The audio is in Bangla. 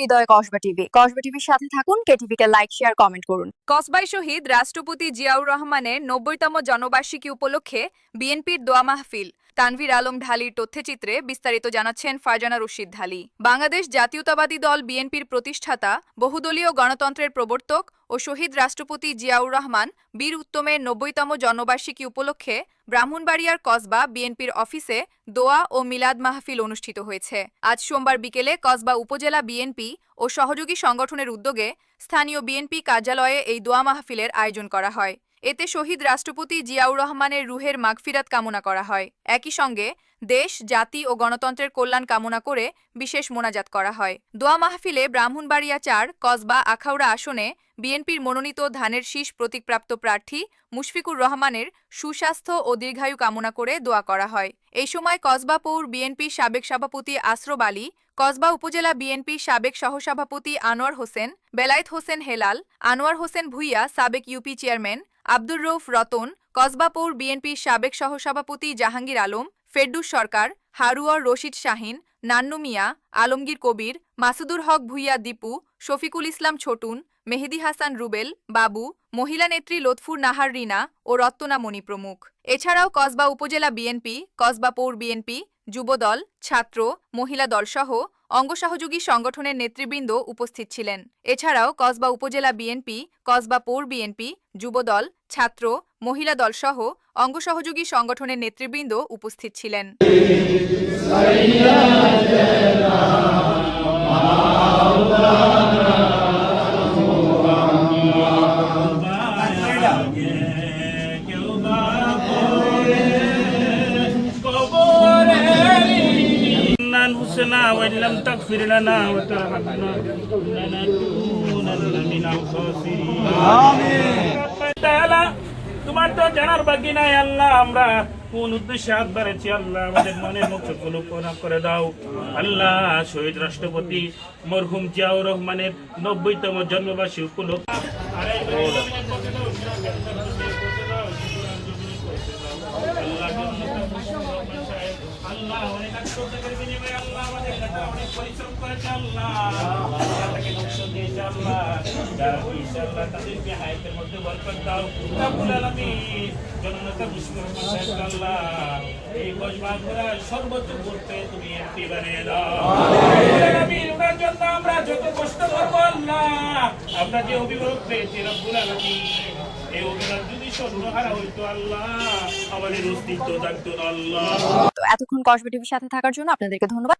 হৃদয় কসবা টিভি। কসবা টিভির সাথে থাকুন, কেটিভিকে লাইক, শেয়ার, কমেন্ট করুন। কসবাই শহীদ রাষ্ট্রপতি জিয়াউর রহমানের নব্বইতম জনবার্ষিকী উপলক্ষে বিএনপির দোয়া মাহফিল। তানভীর আলম ঢালির তথ্যচিত্রে বিস্তারিত জানাচ্ছেন ফারজানা রশিদ ঢালি। বাংলাদেশ জাতীয়তাবাদী দল বিএনপির প্রতিষ্ঠাতা, বহুদলীয় গণতন্ত্রের প্রবর্তক ও শহীদ রাষ্ট্রপতি জিয়াউর রহমান বীর উত্তমের নব্বইতম জন্মবার্ষিকী উপলক্ষে ব্রাহ্মণবাড়িয়ার কসবা বিএনপির অফিসে দোয়া ও মিলাদ মাহফিল অনুষ্ঠিত হয়েছে। আজ সোমবার বিকেলে কসবা উপজেলা বিএনপি ও সহযোগী সংগঠনের উদ্যোগে স্থানীয় বিএনপি কার্যালয়ে এই দোয়া মাহফিলের আয়োজন করা হয়। এতে শহীদ রাষ্ট্রপতি জিয়াউর রহমানের রুহের মাগফিরাত কামনা করা হয়। একই সঙ্গে দেশ, জাতি ও গণতন্ত্রের কল্যাণ কামনা করে বিশেষ মোনাজাত করা হয়। দোয়া মাহফিলে ব্রাহ্মণবাড়িয়া চার, কসবা, আখাউড়া আসনে বিএনপির মনোনীত ধানের শীষ প্রতীকপ্রাপ্ত প্রার্থী মুশফিকুর রহমানের সুস্বাস্থ্য ও দীর্ঘায়ু কামনা করে দোয়া করা হয়। এই সময় কসবা পৌর বিএনপি সাবেক সভাপতি আসরব আলী, কসবা উপজেলা বিএনপি সাবেক সহসভাপতি আনোয়ার হোসেন, বেলায়েত হোসেন হেলাল, আনোয়ার হোসেন ভুইয়া সাবেক ইউপি চেয়ারম্যান আব্দুর রৌফ রতন কসবা পৌর বিএনপির সাবেক সহসভাপতি জাহাঙ্গীর আলম, ফেরদুস সরকার, হারুয়ার রশিদ শাহিন, নান্নু মিয়া, আলমগীর কবির, মাসুদুর হক ভুইয়া দীপু, শফিকুল ইসলাম ছোটুন, মেহেদি হাসান রুবেল, বাবু, মহিলা নেত্রী লতফুর নাহার রিনা ও রত্তনা মণি প্রমুখ। এছাড়াও কসবা উপজেলা বিএনপি কসবা পৌর বিএনপি, যুবদল, ছাত্র, মহিলা দলসহ অঙ্গ সহযোগী সংগঠনের নেতৃবৃন্দ উপস্থিত ছিলেন। এছাড়াও কসবা উপজেলা বিএনপি, কসবা পৌর বিএনপি, যুবদল, ছাত্র, মহিলা দলসহ অঙ্গ সহযোগী সংগঠনের নেতৃবৃন্দ উপস্থিত ছিলেন। أنفسنا وإن لم تغفر لنا وترحمنا لنكونن من الخاسرين آمين تعالى তোমার তো জানার বাকি নাই আল্লাহ আমরা কোন উদ্দেশ্যে হাত বাড়াচ্ছি আল্লাহ আমাদের মনের মুখগুলো পূর্ণ করে দাও আল্লাহ শহীদ রাষ্ট্রপতি মরহুম জিয়াউর রহমানের নব্বইতম জন্মবার্ষিকী উপলক্ষে অনেক আত্মত্যাগের বিনিময়ে আল্লাহ আমাদের নেতা অনেক পরিশ্রম করেছে আল্লাহ তাকে ধ্বংস দিয়েছে আল্লাহ যারা হয়েছে আল্লাহ তাদেরকে হায়াতের তুমি এমপি বানিয়ে জন্য আমরা যত কষ্ট করব আল্লাহ। আমরা যে অভিভাবক পেয়েছি, রাব্বুল আলামিন। এতক্ষণ কসবে সাথে থাকার জন্য আপনাদেরকে ধন্যবাদ।